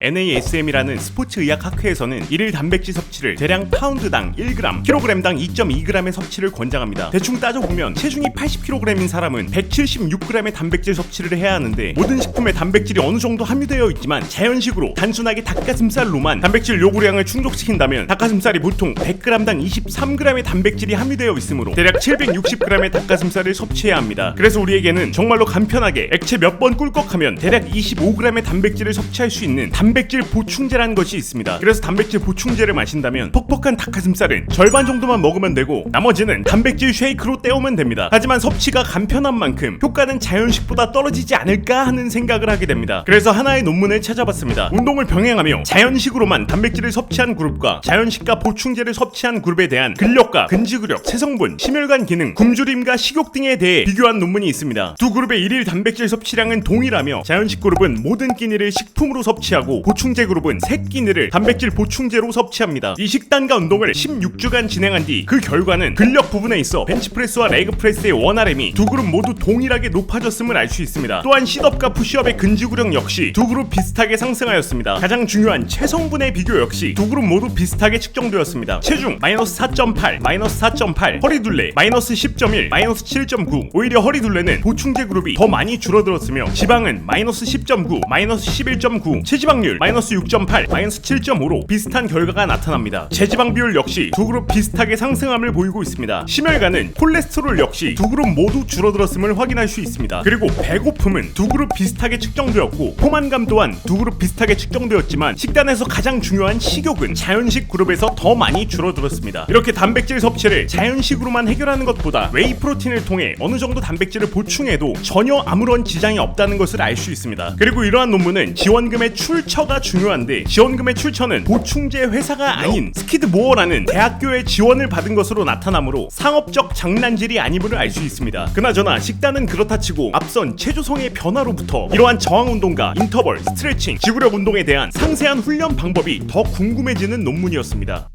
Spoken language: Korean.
NASM이라는 스포츠 의학 학회에서는 일일 단백질 섭취를 대량 파운드당 1g, 킬로그램당 2.2g의 섭취를 권장합니다. 대충 따져보면 체중이 80kg인 사람은 176g의 단백질 섭취를 해야 하는데 모든 식품에 단백질이 어느 정도 함유되어 있지만 자연식으로 단순하게 닭가슴살로만 단백질 요구량을 충족시킨다면 닭가슴살이 보통 100g당 23g의 단백질이 함유되어 있으므로 대략 760g의 닭가슴살을 섭취해야 합니다. 그래서 우리에게는 정말로 간편하게 액체 몇 번 꿀꺽하면 대략 25g의 단백질을 섭취할 수 있는 단 백질 보충제라는 것이 있습니다. 그래서 단백질 보충제를 마신다면 퍽퍽한 닭가슴살은 절반 정도만 먹으면 되고 나머지는 단백질 쉐이크로 때우면 됩니다. 하지만 섭취가 간편한 만큼 효과는 자연식보다 떨어지지 않을까 하는 생각을 하게 됩니다. 그래서 하나의 논문을 찾아봤습니다. 운동을 병행하며 자연식으로만 단백질을 섭취한 그룹과 자연식과 보충제를 섭취한 그룹에 대한 근력과 근지구력, 체성분, 심혈관 기능, 굶주림과 식욕 등에 대해 비교한 논문이 있습니다. 두 그룹의 일일 단백질 섭취량은 동일하며 자연식 그룹은 모든 끼니를 식품으로 섭취하고 보충제 그룹은 세 끼니를 단백질 보충제로 섭취합니다. 이 식단과 운동을 16주간 진행한 뒤 그 결과는 근력 부분에 있어 벤치프레스와 레그프레스의 원RM이 두 그룹 모두 동일하게 높아졌음을 알 수 있습니다. 또한 시덥과 푸시업의 근지구력 역시 두 그룹 비슷하게 상승하였습니다. 가장 중요한 체성분의 비교 역시 두 그룹 모두 비슷하게 측정되었습니다. 체중 마이너스 4.8, 마이너스 4.8, 허리둘레 마이너스 10.1, 마이너스 7.9. 오히려 허리둘레는 보충제 그룹이 더 많이 줄어들었으며 지방은 마이너스 10.9, 마이너스 11.9, 체지방률 마이너스 6.8, 마이너스 7.5로 비슷한 결과가 나타납니다. 체지방 비율 역시 두 그룹 비슷하게 상승함을 보이고 있습니다. 심혈관은 콜레스테롤 역시 두 그룹 모두 줄어들었음을 확인할 수 있습니다. 그리고 배고픔은 두 그룹 비슷하게 측정되었고 포만감 또한 두 그룹 비슷하게 측정되었지만 식단에서 가장 중요한 식욕은 자연식 그룹에서 더 많이 줄어들었습니다. 이렇게 단백질 섭취를 자연식으로만 해결하는 것보다 웨이 프로틴을 통해 어느 정도 단백질을 보충해도 전혀 아무런 지장이 없다는 것을 알 수 있습니다. 그리고 이러한 논문은 지원금의 출처가 중요한데 지원금의 출처는 보충제 회사가 아닌 스키드모어라는 대학교의 지원을 받은 것으로 나타나므로 상업적 장난질이 아님을 알 수 있습니다. 그나저나 식단은 그렇다 치고 앞선 체조성의 변화로부터 이러한 저항 운동과 인터벌, 스트레칭, 지구력 운동에 대한 상세한 훈련 방법이 더 궁금해지는 논문이었습니다.